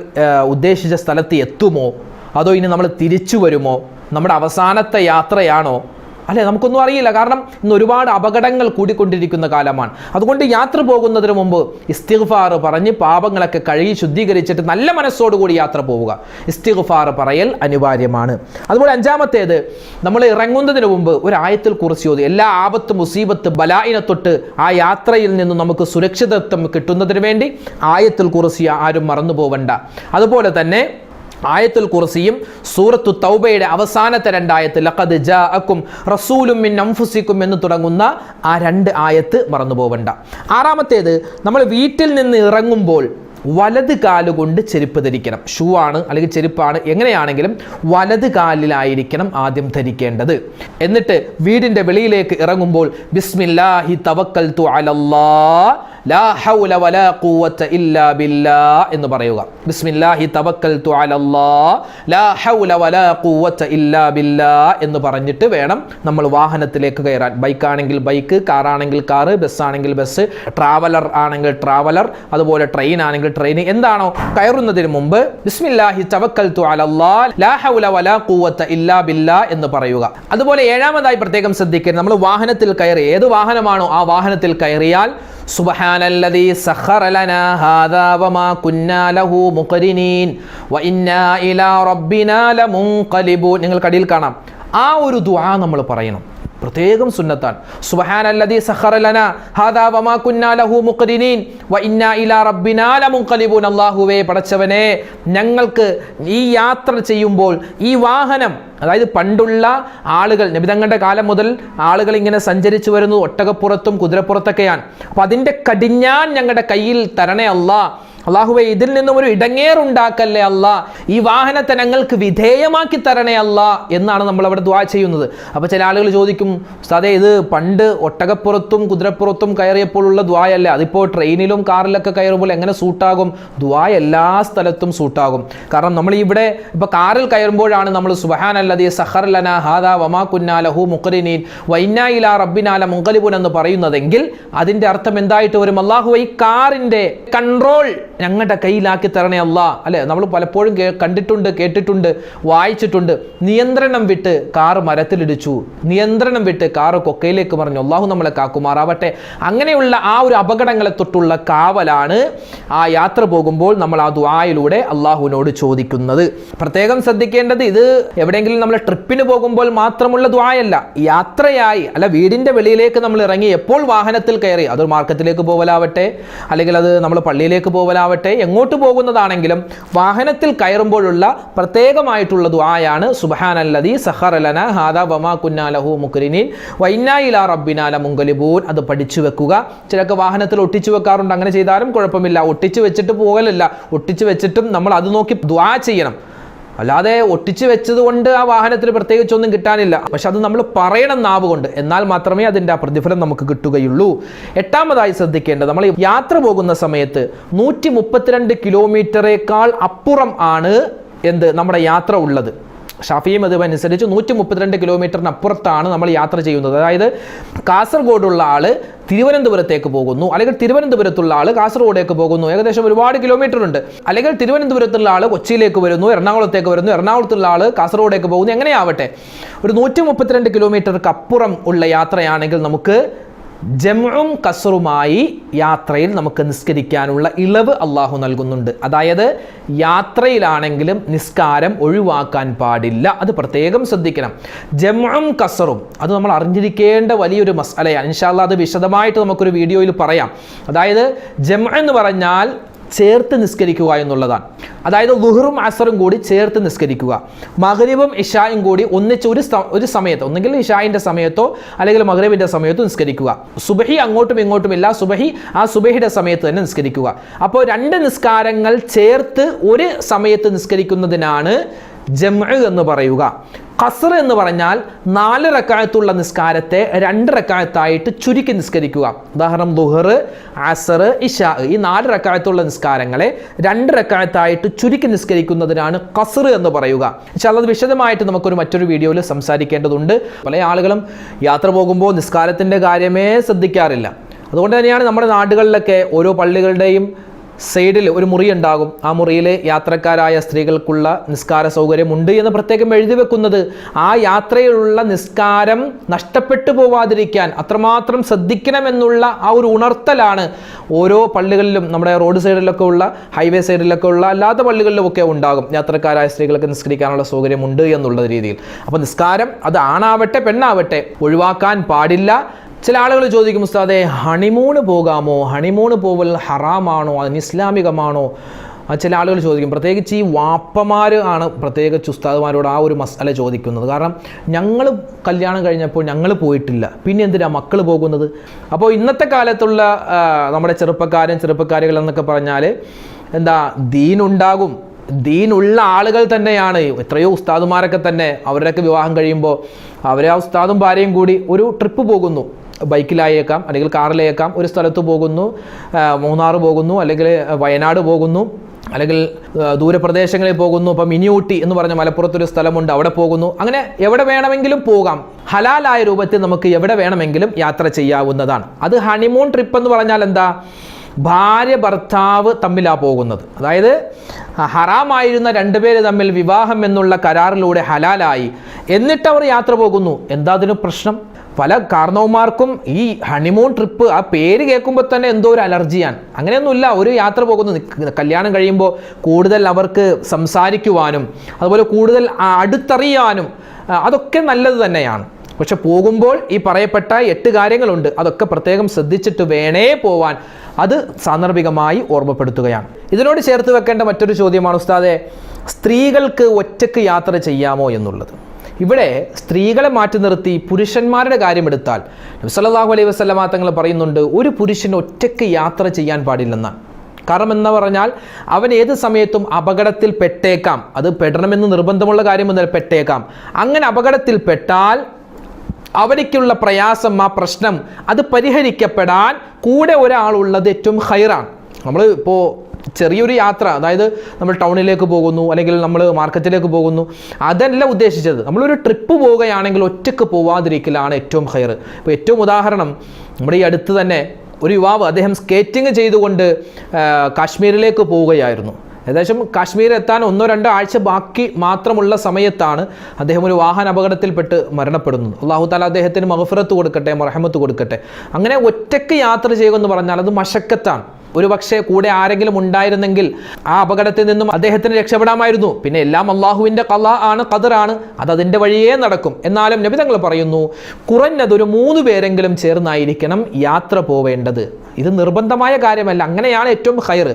ഉദ്ദേശിച്ച സ്ഥലത്ത് എത്തുമോ? അതോ ഇനി നമ്മൾ തിരിച്ചു വരുമോ? നമ്മുടെ അവസാനത്തെ യാത്രയാണോ? അല്ലേ നമുക്കൊന്നും അറിയില്ല. കാരണം ഇന്ന് ഒരുപാട് അപകടങ്ങൾ കൂടിക്കൊണ്ടിരിക്കുന്ന കാലമാണ്. അതുകൊണ്ട് യാത്ര പോകുന്നതിന് മുമ്പ് ഇസ്തിഗ്ഫാർ പറഞ്ഞ് പാപങ്ങളൊക്കെ കഴുകി ശുദ്ധീകരിച്ചിട്ട് നല്ല മനസ്സോടുകൂടി യാത്ര പോവുക. ഇസ്തിഗ്ഫാർ പറയൽ അനിവാര്യമാണ്. അതുപോലെ അഞ്ചാമത്തേത് നമ്മൾ ഇറങ്ങുന്നതിന് മുമ്പ് ഒരു ആയത്തിൽ കുറിച്ച് ചോദ്യം എല്ലാ ആപത്ത് മുസീബത്ത് ബലായിനെ തൊട്ട് ആ യാത്രയിൽ നിന്ന് നമുക്ക് സുരക്ഷിതത്വം കിട്ടുന്നതിന് വേണ്ടി ആയത്തിൽ കുറിച്ച് ആരും മറന്നു പോവണ്ട അതുപോലെ തന്നെ ആയത്തുൽ കുർസിയും സൂറത്തു തൗബയുടെ അവസാനത്തെ രണ്ടായത്ത് ലഖദ് ജാഅക്കും റസൂലും മിൻ അൻഫുസിക്കും എന്ന് തുടങ്ങുന്ന ആ രണ്ട് ആയത്ത് മറന്നു പോവണ്ട ആറാമത്തേത് നമ്മൾ വീട്ടിൽ നിന്ന് ഇറങ്ങുമ്പോൾ വലത് കാലുകൊണ്ട് ചെരുപ്പ് ധരിക്കണം. ഷൂ ആണ് അല്ലെങ്കിൽ ചെരുപ്പാണ് എങ്ങനെയാണെങ്കിലും വലത് കാലിലായിരിക്കണം ആദ്യം ധരിക്കേണ്ടത്. എന്നിട്ട് വീടിന്റെ വെളിയിലേക്ക് ഇറങ്ങുമ്പോൾ ബിസ്മില്ലാഹി തവക്കൽ തു അലല്ലാ ലാ ഹൗല വലാ ഖുവത ഇല്ലാ ബില്ലാ എന്ന് പറയുക. ബിസ്മില്ലാഹി തവക്കൽതു അലല്ലാ. ലാ ഹൗല വലാ ഖുവത ഇല്ലാ ബില്ലാ എന്ന് പറഞ്ഞിട്ട് വേണം നമ്മൾ വാഹനത്തിലേക്ക് കയറാൻ. ബൈക്ക് കാറാണെങ്കിൽ ബൈക്ക് കാർ ആണെങ്കിൽ കാറ് ബസ് ആണെങ്കിൽ ബസ് ട്രാവലർ ആണെങ്കിൽ ട്രാവലർ അതുപോലെ ട്രെയിൻ ആണെങ്കിൽ ട്രെയിൻ. എന്താണോ കയറുന്നതിന് മുമ്പ് ബിസ്മില്ലാഹി തവക്കൽതു അലല്ലാ. ലാ ഹൗല വലാ ഖുവത ഇല്ലാ ബില്ലാ എന്ന് പറയുക. അതുപോലെ ഏഴാമതായി പ്രത്യേകം ശ്രദ്ധിക്കരുത് നമ്മൾ വാഹനത്തിൽ കയറി ഏത് വാഹനമാണോ ആ വാഹനത്തിൽ കയറിയാൽ സുബ്ഹാനല്ലദീ സഖറ ലനാ ഹാദാ വമാ കുന്നാ ലഹു മുഖരിനീൻ. വഇന്നാ ഇലാ റബ്ബിനാ ലമുൻഖലിബൂൻ നിങ്ങൾ അടിയിൽ കാണാം. ആ ഒരു ദുആ നമ്മൾ പറയണം. പ്രത്യേകം സുന്നത്താണ്. സുബ്ഹാനല്ലദീ സഖറ ലനാ. ഹാദാ വമാ കുന്നാ ലഹു മുഖരിനീൻ. വഇന്നാ ഇലാ റബ്ബിനാ ലമുൻഖലിബൂൻ. അല്ലാഹുവേ പടച്ചവനെ ഞങ്ങൾക്ക് ഈ യാത്ര ചെയ്യുമ്പോൾ ഈ വാഹനം അതായത് പണ്ടുള്ള ആളുകൾ നബിതങ്ങളുടെ കാലം മുതൽ ആളുകൾ ഇങ്ങനെ സഞ്ചരിച്ചു വരുന്നു ഒട്ടകപ്പുറത്തും കുതിരപ്പുറത്തൊക്കെയാണ്. അപ്പം അതിന്റെ കടിഞ്ഞാൻ ഞങ്ങളുടെ കയ്യിൽ തരണേ അല്ല അള്ളാഹുവെ ഇതിൽ നിന്നും ഒരു ഇടങ്ങേറുണ്ടാക്കല്ലേ അല്ല ഈ വാഹനത്തെ ഞങ്ങൾക്ക് വിധേയമാക്കി തരണേ അല്ല എന്നാണ് നമ്മൾ അവിടെ ദ്വാ ചെയ്യുന്നത്. അപ്പോൾ ചില ആളുകൾ ചോദിക്കും സാധേ ഇത് പണ്ട് ഒട്ടകപ്പുറത്തും കുതിരപ്പുറത്തും കയറിയപ്പോഴുള്ള ദ്വായല്ലേ അതിപ്പോൾ ട്രെയിനിലും കാറിലൊക്കെ കയറുമ്പോൾ എങ്ങനെ സൂട്ടാകും? ദ്വാ എല്ലാ സ്ഥലത്തും സൂട്ടാകും. കാരണം നമ്മൾ ഇവിടെ ഇപ്പോൾ കാറിൽ കയറുമ്പോഴാണ് നമ്മൾ സുബഹാൻ അല്ലതി സഹർ ലന ഹാദ വമാ കുന്നാ ലഹു മുഖറിനീൻ വൈനായില റബ്ബിനാല മുങ്കലിബുൻ എന്ന് പറയുന്നതെങ്കിൽ അതിന്റെ അർത്ഥം എന്തായിട്ട് വരും? അള്ളാഹു ഈ കാറിന്റെ കൺട്രോൾ ഞങ്ങളുടെ കയ്യിലാക്കി തരണേ അല്ല അല്ലേ? നമ്മൾ പലപ്പോഴും കണ്ടിട്ടുണ്ട് കേട്ടിട്ടുണ്ട് വായിച്ചിട്ടുണ്ട്. നിയന്ത്രണം വിട്ട് കാറ് മരത്തിലിടിച്ചു. നിയന്ത്രണം വിട്ട് കാറ് കൊക്കയിലേക്ക് പറഞ്ഞു അള്ളാഹു നമ്മളെ കാക്കുമാറാവട്ടെ. അങ്ങനെയുള്ള ആ ഒരു അപകടങ്ങളെ തൊട്ടുള്ള കാവലാണ് ആ യാത്ര പോകുമ്പോൾ നമ്മൾ ആ ദുആയിലൂടെ അള്ളാഹുവിനോട് ചോദിക്കുന്നത്. പ്രത്യേകം ശ്രദ്ധിക്കേണ്ടത് ഇത് എവിടെയെങ്കിലും നമ്മൾ ട്രിപ്പിന് പോകുമ്പോൾ മാത്രമുള്ള ദ്വായല്ല യാത്രയായി അല്ല വീടിന്റെ വെളിയിലേക്ക് നമ്മൾ ഇറങ്ങി എപ്പോൾ വാഹനത്തിൽ കയറി അതൊരു മാർക്കറ്റിലേക്ക് പോവലാവട്ടെ? അല്ലെങ്കിൽ അത് നമ്മൾ പള്ളിയിലേക്ക് പോവലാവട്ടെ? എങ്ങോട്ട് പോകുന്നതാണെങ്കിലും വാഹനത്തിൽ കയറുമ്പോഴുള്ള പ്രത്യേകമായിട്ടുള്ള ദുആയാണ് സുബഹാനല്ലദീ സഹറലന ഹാദ വമാ കുന്നാലഹു മുക്രിനീൻ വൈനായില റബ്ബിനാല മുങ്കലിബൂൻ അത് പഠിച്ചു വെക്കുക. ചിലക്ക് വാഹനത്തിൽ ഒട്ടിച്ചു വെക്കാറുണ്ട്. അങ്ങനെ ചെയ്താലും കുഴപ്പമില്ല. ഒട്ടിച്ചു വെച്ചിട്ട് പോകലല്ല. ഒട്ടിച്ചു വെച്ചിട്ടും നമ്മൾ അത് നോക്കി ദ്വാ ചെയ്യണം. അല്ലാതെ ഒട്ടിച്ചു വെച്ചത് കൊണ്ട് ആ പ്രത്യേകിച്ച് ഒന്നും കിട്ടാനില്ല. പക്ഷെ അത് നമ്മൾ പറയണം നാവ് കൊണ്ട് എന്നാൽ മാത്രമേ അതിന്റെ ആ പ്രതിഫലം നമുക്ക് കിട്ടുകയുള്ളൂ. എട്ടാമതായി ശ്രദ്ധിക്കേണ്ടത് നമ്മൾ യാത്ര പോകുന്ന സമയത്ത് നൂറ്റി മുപ്പത്തിരണ്ട് കിലോമീറ്ററേക്കാൾ അപ്പുറം ആണ് എന്ത്? നമ്മുടെ യാത്ര ഉള്ളത്. ഷാഫി മധുബ് അനുസരിച്ച് നൂറ്റി മുപ്പത്തിരണ്ട് കിലോമീറ്ററിനപ്പുറത്താണ് നമ്മൾ യാത്ര ചെയ്യുന്നത്. അതായത് കാസർഗോഡുള്ള ആൾ തിരുവനന്തപുരത്തേക്ക് പോകുന്നു. അല്ലെങ്കിൽ തിരുവനന്തപുരത്തുള്ള ആൾ കാസർഗോഡേക്ക് പോകുന്നു. ഏകദേശം ഒരുപാട് കിലോമീറ്റർ ഉണ്ട് അല്ലെങ്കിൽ തിരുവനന്തപുരത്തുള്ള ആൾ കൊച്ചിയിലേക്ക് വരുന്നു എറണാകുളത്തേക്ക് വരുന്നു. എറണാകുളത്തുള്ള ആൾ കാസർഗോഡേക്ക് പോകുന്നു. എങ്ങനെയാവട്ടെ? ഒരു നൂറ്റി മുപ്പത്തിരണ്ട് കിലോമീറ്റർക്ക് അപ്പുറം ഉള്ള യാത്രയാണെങ്കിൽ നമുക്ക് ജംഉം കസറുമായി യാത്രയിൽ നമുക്ക് നിസ്കരിക്കാനുള്ള ഇളവ് അള്ളാഹു നൽകുന്നുണ്ട്. അതായത് യാത്രയിലാണെങ്കിലും നിസ്കാരം ഒഴിവാക്കാൻ പാടില്ല. അത് പ്രത്യേകം ശ്രദ്ധിക്കണം. ജംഉം കസറും അത് നമ്മൾ അറിഞ്ഞിരിക്കേണ്ട വലിയൊരു മസാലയാണ് ഇൻഷാല്ല അത് വിശദമായിട്ട് നമുക്കൊരു വീഡിയോയിൽ പറയാം. അതായത് ജം എന്ന് പറഞ്ഞാൽ ചേർത്ത് നിസ്കരിക്കുക എന്നുള്ളതാണ്. അതായത് ലുഹറും അസറും കൂടി ചേർത്ത് നിസ്കരിക്കുക. മഗ്രിബും ഇഷായും കൂടി ഒന്നിച്ച് ഒരു ഒരു സമയത്ത് ഒന്നെങ്കിൽ ഇഷായിന്റെ സമയത്തോ അല്ലെങ്കിൽ മഗ്രിബിന്റെ സമയത്തോ നിസ്കരിക്കുക. സുബഹി അങ്ങോട്ടും ഇങ്ങോട്ടും ഇല്ല സുബഹി ആ സുബഹിയുടെ സമയത്ത് തന്നെ നിസ്കരിക്കുക. അപ്പോൾ രണ്ട് നിസ്കാരങ്ങൾ ചേർത്ത് ഒരു സമയത്ത് നിസ്കരിക്കുന്നതിനാണ് ജംഅ് എന്ന് പറയുക. ഖസർ എന്ന് പറഞ്ഞാൽ നാല് റക്കായത്തുള്ള നിസ്കാരത്തെ രണ്ട് റക്കായത്തായിട്ട് ചുരുക്കി നിസ്കരിക്കുക. ഉദാഹരണം ദുഹർ അസർ ഇഷാ ഈ നാല് റക്കായത്തുള്ള നിസ്കാരങ്ങളെ രണ്ട് റക്കായത്തായിട്ട് ചുരുക്കി നിസ്കരിക്കുന്നതിനാണ് ഖസർ എന്ന് പറയുക. അത് വിശദമായിട്ട് നമുക്കൊരു മറ്റൊരു വീഡിയോയിൽ സംസാരിക്കേണ്ടതുണ്ട്. പല ആളുകളും യാത്ര പോകുമ്പോൾ നിസ്കാരത്തിന്റെ കാര്യമേ ശ്രദ്ധിക്കാറില്ല. അതുകൊണ്ട് തന്നെയാണ് നമ്മുടെ നാടുകളിലൊക്കെ ഓരോ പള്ളികളുടെയും സൈഡിൽ ഒരു മുറി ഉണ്ടാകും ആ മുറിയിൽ യാത്രക്കാരായ സ്ത്രീകൾക്കുള്ള നിസ്കാര സൗകര്യമുണ്ട് എന്ന് പ്രത്യേകം എഴുതി വെക്കുന്നത് ആ യാത്രയിലുള്ള നിസ്കാരം നഷ്ടപ്പെട്ടു പോവാതിരിക്കാൻ അത്രമാത്രം ശ്രദ്ധിക്കണമെന്നുള്ള ആ ഒരു ഉണർത്തലാണ് ഓരോ പള്ളികളിലും നമ്മുടെ റോഡ് സൈഡിലൊക്കെ ഉള്ള ഹൈവേ സൈഡിലൊക്കെ ഉള്ള അല്ലാത്ത പള്ളികളിലുമൊക്കെ ഉണ്ടാകും. യാത്രക്കാരായ സ്ത്രീകൾക്ക് നിസ്കരിക്കാനുള്ള സൗകര്യമുണ്ട് എന്നുള്ള രീതിയിൽ. അപ്പോൾ നിസ്കാരം അത് ആണാവട്ടെ പെണ്ണാവട്ടെ ഒഴിവാക്കാൻ പാടില്ല. ചില ആളുകൾ ചോദിക്കും ഉസ്താദെ ഹണിമൂണ് പോകാമോ? ഹണിമൂണ് പോവൽ ഹറാമാണോ? അതിന് ഇസ്ലാമികമാണോ? ചില ആളുകൾ ചോദിക്കും പ്രത്യേകിച്ച് ഈ വാപ്പമാർ ആണ് പ്രത്യേകിച്ച് ഉസ്താദുമാരോട് ആ ഒരു മസാല ചോദിക്കുന്നത്. കാരണം ഞങ്ങൾ കല്യാണം കഴിഞ്ഞപ്പോൾ ഞങ്ങൾ പോയിട്ടില്ല. പിന്നെ എന്തിനാ മക്കൾ പോകുന്നത്? അപ്പോൾ ഇന്നത്തെ കാലത്തുള്ള നമ്മുടെ ചെറുപ്പക്കാരൻ ചെറുപ്പക്കാരികൾ എന്നൊക്കെ പറഞ്ഞാൽ എന്താ ദീനുണ്ടാകും. ദീനുള്ള ആളുകൾ തന്നെയാണ്. എത്രയോ ഉസ്താദുമാരൊക്കെ തന്നെ അവരുടെയൊക്കെ വിവാഹം കഴിയുമ്പോൾ അവരെ ആ ഉസ്താദും ഭാര്യയും കൂടി ഒരു ട്രിപ്പ് പോകുന്നു. ബൈക്കിലായേക്കാം അല്ലെങ്കിൽ കാറിലേക്കാം ഒരു സ്ഥലത്ത് പോകുന്നു മൂന്നാറ് പോകുന്നു അല്ലെങ്കിൽ വയനാട് പോകുന്നു അല്ലെങ്കിൽ ദൂരപ്രദേശങ്ങളിൽ പോകുന്നു ഇപ്പം മിനിയൂട്ടി എന്ന് പറഞ്ഞ മലപ്പുറത്തൊരു സ്ഥലമുണ്ട് അവിടെ പോകുന്നു. അങ്ങനെ എവിടെ വേണമെങ്കിലും പോകാം. ഹലാലായ രൂപത്തിൽ നമുക്ക് എവിടെ വേണമെങ്കിലും യാത്ര ചെയ്യാവുന്നതാണ്. അത് ഹണിമൂൺ ട്രിപ്പ് എന്ന് പറഞ്ഞാൽ എന്താ? ഭാര്യ ഭർത്താവ് തമ്മിലാ പോകുന്നത്. അതായത് ഹറാമായിരുന്ന രണ്ടുപേര് തമ്മിൽ വിവാഹം എന്നുള്ള കരാറിലൂടെ ഹലാലായി. എന്നിട്ട് അവർ യാത്ര പോകുന്നു. എന്താ അതിന് പ്രശ്നം? പല കാരണവന്മാർക്കും ഈ ഹണിമൂൺ ട്രിപ്പ് ആ പേര് കേൾക്കുമ്പോൾ തന്നെ എന്തോ ഒരു അലർജിയാണ്. അങ്ങനെയൊന്നുമില്ല ഒരു യാത്ര പോകുന്നു. കല്യാണം കഴിയുമ്പോൾ കൂടുതൽ അവർക്ക് സംസാരിക്കുവാനും അതുപോലെ കൂടുതൽ അടുത്തറിയാനും അതൊക്കെ നല്ലത് തന്നെയാണ്. പക്ഷെ പോകുമ്പോൾ ഈ പറയപ്പെട്ട എട്ട് കാര്യങ്ങളുണ്ട്. അതൊക്കെ പ്രത്യേകം ശ്രദ്ധിച്ചിട്ട് വേണേ പോവാൻ അത് സാന്ദർഭികമായി ഓർമ്മപ്പെടുത്തുകയാണ്. ഇതിനോട് ചേർത്ത് വെക്കേണ്ട മറ്റൊരു ചോദ്യമാണ് ഉസ്താദെ സ്ത്രീകൾക്ക് ഒറ്റയ്ക്ക് യാത്ര ചെയ്യാമോ എന്നുള്ളത്? ഇവിടെ സ്ത്രീകളെ മാറ്റി നിർത്തി പുരുഷന്മാരുടെ കാര്യമെടുത്താൽ നബ്സല്ലാഹു അലൈഹി വസ്ലമാ തങ്ങൾ പറയുന്നുണ്ട് ഒരു പുരുഷൻ ഒറ്റയ്ക്ക് യാത്ര ചെയ്യാൻ പാടില്ലെന്നാണ്. കാരണം എന്ന് പറഞ്ഞാൽ അവൻ ഏത് സമയത്തും അപകടത്തിൽ പെട്ടേക്കാം. അത് പെടണമെന്ന് നിർബന്ധമുള്ള കാര്യമൊന്നും പെട്ടേക്കാം. അങ്ങനെ അപകടത്തിൽ പെട്ടാൽ അവനിക്കുള്ള പ്രയാസം ആ പ്രശ്നം അത് പരിഹരിക്കപ്പെടാൻ കൂടെ ഒരാളുള്ളത് ഏറ്റവും ഹൈറാണ് നമ്മൾ ഇപ്പോൾ ചെറിയൊരു യാത്ര അതായത് നമ്മൾ ടൗണിലേക്ക് പോകുന്നു അല്ലെങ്കിൽ നമ്മൾ മാർക്കറ്റിലേക്ക് പോകുന്നു അതല്ല ഉദ്ദേശിച്ചത്. നമ്മളൊരു ട്രിപ്പ് പോവുകയാണെങ്കിൽ ഒറ്റയ്ക്ക് പോവാതിരിക്കലാണ് ഏറ്റവും ഹയർ ഇപ്പോൾ ഏറ്റവും ഉദാഹരണം നമ്മുടെ ഈ അടുത്ത് തന്നെ ഒരു യുവാവ് അദ്ദേഹം സ്കേറ്റിംഗ് ചെയ്തുകൊണ്ട് കാശ്മീരിലേക്ക് പോവുകയായിരുന്നു. ഏകദേശം കാശ്മീർ എത്താൻ ഒന്നോ രണ്ടോ ആഴ്ച ബാക്കി മാത്രമുള്ള സമയത്താണ് അദ്ദേഹം ഒരു വാഹന അപകടത്തിൽപ്പെട്ട് മരണപ്പെടുന്നത്. അള്ളാഹു താല അദ്ദേഹത്തിന് മഹഫിറത്ത് കൊടുക്കട്ടെ മറഹമത്ത് കൊടുക്കട്ടെ. അങ്ങനെ ഒറ്റയ്ക്ക് യാത്ര ചെയ്യുക എന്ന് പറഞ്ഞാൽ അത് മഷക്കത്താണ്. ഒരു പക്ഷേ കൂടെ ആരെങ്കിലും ഉണ്ടായിരുന്നെങ്കിൽ ആ അപകടത്തിൽ നിന്നും അദ്ദേഹത്തിന് രക്ഷപ്പെടാമായിരുന്നു. പിന്നെ എല്ലാം അള്ളാഹുവിന്റെ കല ആണ് കതിറാണ് അത് അതിന്റെ വഴിയേ നടക്കും. എന്നാലും നബി തങ്ങൾ പറയുന്നു കുറഞ്ഞതൊരു മൂന്ന് പേരെങ്കിലും ചേർന്നായിരിക്കണം യാത്ര പോവേണ്ടത്. ഇത് നിർബന്ധമായ കാര്യമല്ല. അങ്ങനെയാണ് ഏറ്റവും ഹയർ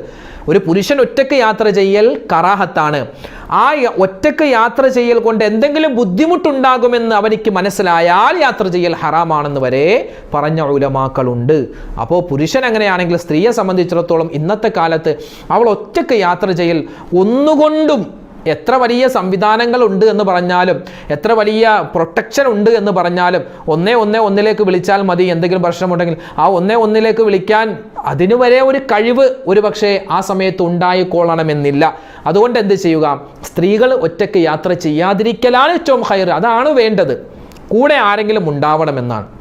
ഒരു പുരുഷൻ ഒറ്റയ്ക്ക് യാത്ര ചെയ്യൽ കറാഹത്താണ്. ആ ഒറ്റയ്ക്ക് യാത്ര ചെയ്യൽ കൊണ്ട് എന്തെങ്കിലും ബുദ്ധിമുട്ടുണ്ടാകുമെന്ന് അവനിക്ക് മനസ്സിലായാൽ യാത്ര ചെയ്യൽ ഹറാമാണെന്ന് വരെ പറഞ്ഞ ഉലമാക്കളുണ്ട്. അപ്പോൾ പുരുഷൻ അങ്ങനെയാണെങ്കിൽ സ്ത്രീയെ സംബന്ധിച്ചിടത്തോളം ഇന്നത്തെ കാലത്ത് അവൾ ഒറ്റയ്ക്ക് യാത്ര ചെയ്യൽ ഒന്നുകൊണ്ടും എത്ര വലിയ സംവിധാനങ്ങൾ ഉണ്ട് എന്ന് പറഞ്ഞാലും എത്ര വലിയ പ്രൊട്ടക്ഷൻ ഉണ്ട് എന്ന് പറഞ്ഞാലും ഒന്നേ ഒന്നേ ഒന്നിലേക്ക് വിളിച്ചാൽ മതി എന്തെങ്കിലും പ്രശ്നമുണ്ടെങ്കിൽ. ആ ഒന്നേ ഒന്നിലേക്ക് വിളിക്കാൻ അതിനു വരെ ഒരു കഴിവ് ഒരു പക്ഷേ ആ സമയത്ത് ഉണ്ടായിക്കൊള്ളണമെന്നില്ല. അതുകൊണ്ട് എന്ത് ചെയ്യുക? സ്ത്രീകൾ ഒറ്റയ്ക്ക് യാത്ര ചെയ്യാതിരിക്കലാണ് ഏറ്റവും ഹൈർ അതാണ് വേണ്ടത്. കൂടെ ആരെങ്കിലും ഉണ്ടാവണമെന്നാണ്.